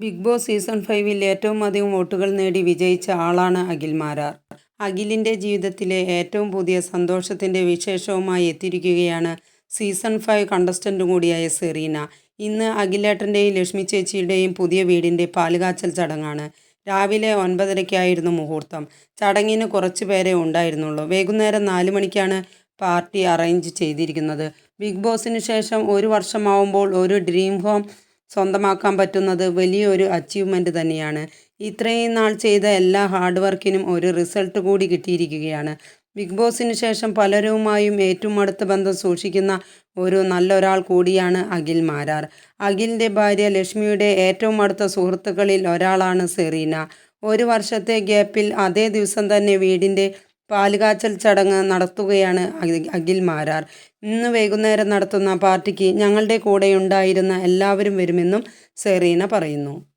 Big boss season ഫൈവിൽ ഏറ്റവും അധികം വോട്ടുകൾ നേടി വിജയിച്ച ആളാണ് അഖിൽ മാരാർ. അഖിലിന്റെ ജീവിതത്തിലെ ഏറ്റവും പുതിയ സന്തോഷത്തിന്റെ വിശേഷവുമായി എത്തിയിരിക്കുകയാണ് സീസൺ ഫൈവ് കണ്ടസ്റ്റന്റ് കൂടിയായ സെറീന. ഇന്ന് അഖിലേട്ടന്റെയും ലക്ഷ്മി ചേച്ചിയുടെയും പുതിയ വീടിന്റെ പാലുകാച്ചൽ ചടങ്ങാണ്. രാവിലെ ഒൻപതരയ്ക്കായിരുന്നു മുഹൂർത്തം. ചടങ്ങിന് കുറച്ച് പേരെ ഉണ്ടായിരുന്നുള്ളൂ. വൈകുന്നേരം നാല് മണിക്കാണ് പാർട്ടി അറേഞ്ച് ചെയ്തിരിക്കുന്നത്. ബിഗ് ബോസിന് ശേഷം ഒരു വർഷമാവുമ്പോൾ ഒരു ഡ്രീം ഹോം സ്വന്തമാക്കാൻ പറ്റുന്നത് വലിയൊരു അച്ചീവ്മെന്റ് തന്നെയാണ്. ഇത്രയും നാൾ ചെയ്ത എല്ലാ ഹാർഡ് വർക്കിനും ഒരു റിസൾട്ട് കൂടി കിട്ടിയിരിക്കുകയാണ്. ബിഗ് ബോസിന് ശേഷം പലരുമായും ഏറ്റവും അടുത്ത ബന്ധം സൂക്ഷിക്കുന്ന ഒരു നല്ലൊരാൾ കൂടിയാണ് അഖിൽ മാരാർ. അഖിലിന്റെ ഭാര്യ ലക്ഷ്മിയുടെ ഏറ്റവും അടുത്ത സുഹൃത്തുക്കളിൽ ഒരാളാണ് സെറീന. ഒരു വർഷത്തെ ഗ്യാപ്പിൽ അതേ ദിവസം തന്നെ വീടിന്റെ പാലുകാച്ചൽ ചടങ്ങ് നടത്തുകയാണ് അഖി- അഖിൽ മാരാർ. ഇന്ന് വൈകുന്നേരം നടത്തുന്ന പാർട്ടിക്ക് ഞങ്ങളുടെ കൂടെയുണ്ടായിരുന്ന എല്ലാവരും വരുമെന്നും സെറീന പറയുന്നു.